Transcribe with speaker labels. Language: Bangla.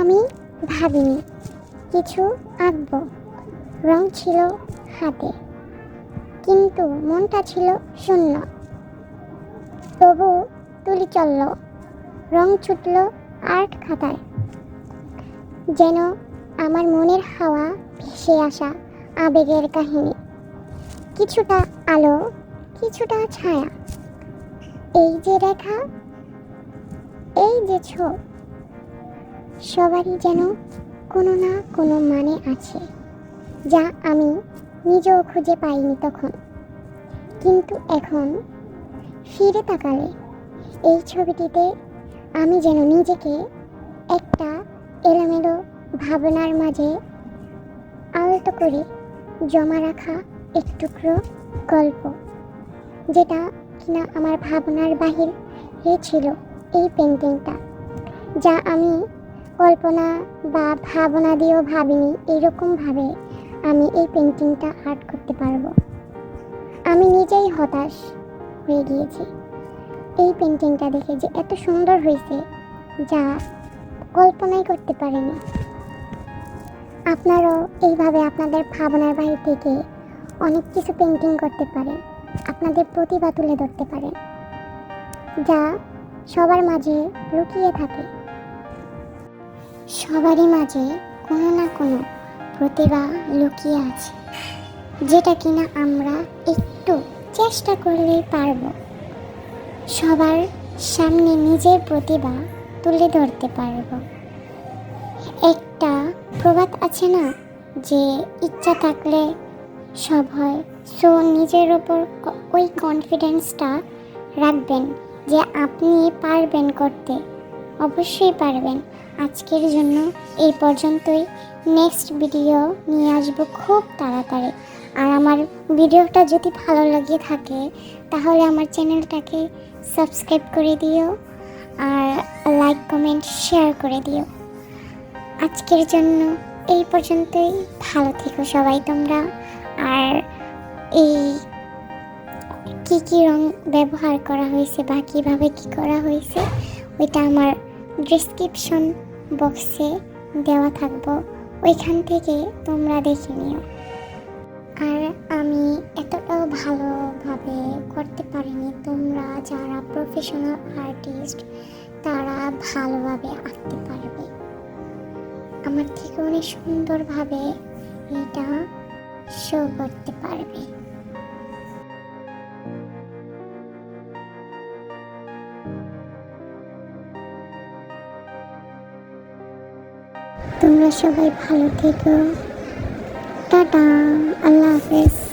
Speaker 1: আমি ভাবিনি। কিছু আঁকব। রং ছিল হাতে, কিন্তু মনটা ছিল শূন্য। তবু তুলি চলল। রং ছুটল আর্ট খাতায়। যেন আমার মনের হাওয়া ভেসে আসা আবেগের কাহিনী। কিছুটা আলো, কিছুটা ছায়া। এই যে রেখা, এই যে ছোপ সবারই যেন কোনো না কোনো মানে আছে, যা আমি নিজেও খুঁজে পাইনি তখন। কিন্তু এখন ফিরে তাকালে এই ছবিটিতে আমি যেন নিজেকে একটা এলোমেলো ভাবনার মাঝে আলতো করে জমা রাখা এক টুকরো গল্প, যেটা কিনা আমার ভাবনার বাহির ছিল এই পেন্টিংটা যা আমি কল্পনা বা ভাবনা দিয়েও ভাবিনি এইরকমভাবে আমি এই পেন্টিংটা আর্ট করতে পারব। আমি নিজেই হতাশ হয়ে গিয়েছি। এই পেন্টিংটা দেখে যে এত সুন্দর হয়েছে যা কল্পনাই করতে পারিনি। আপনারাও এইভাবে আপনাদের ভাবনার বাহির থেকে অনেক কিছু পেন্টিং করতে পারেন, আপনাদের প্রতিভা তুলে ধরতে পারেন, যা সবার মাঝে লুকিয়ে থাকে। সবারই মাঝে কোনো না কোনো প্রতিভা লুকিয়ে আছে, যেটা কিনা আমরা একটু চেষ্টা করলেই পারব। সবার সামনে নিজের প্রতিভা তুলে ধরতে পারব। একটা প্রবাদ আছে না, যে ইচ্ছা থাকলে সব হয়। সো নিজের ওপর ওই কনফিডেন্সটা রাখবেন যে আপনি পারবেন করতে। অবশ্যই পারবেন। আজকের জন্য এই পর্যন্তই। নেক্সট ভিডিও নিয়ে আসব খুব তাড়াতাড়ি। আর আমার ভিডিওটা যদি ভালো লাগে থাকে, তাহলে আমার চ্যানেলটাকে সাবস্ক্রাইব করে দিও আর লাইক, কমেন্ট, শেয়ার করে দিও। আজকের জন্য এই পর্যন্তই। ভালো থেকো সবাই তোমরা। আর এই কী কী রং ব্যবহার করা হয়েছে বা কীভাবে কী করা হয়েছে ওইটা আমার ডিসক্রিপশন বক্সে দেওয়া থাকব। ওইখান থেকে তোমরা দেখে নিও। আর আমি এতটাও ভালোভাবে করতে পারিনি, তোমরা যারা প্রফেশনাল আর্টিস্ট তারা ভালোভাবে আঁকতে পারবে। আমার থেকে অনেক সুন্দরভাবে এটা শো করতে পারবে। তোমরা সবাই ভালো থেকো টাটা আল্লাহ হাফেজ।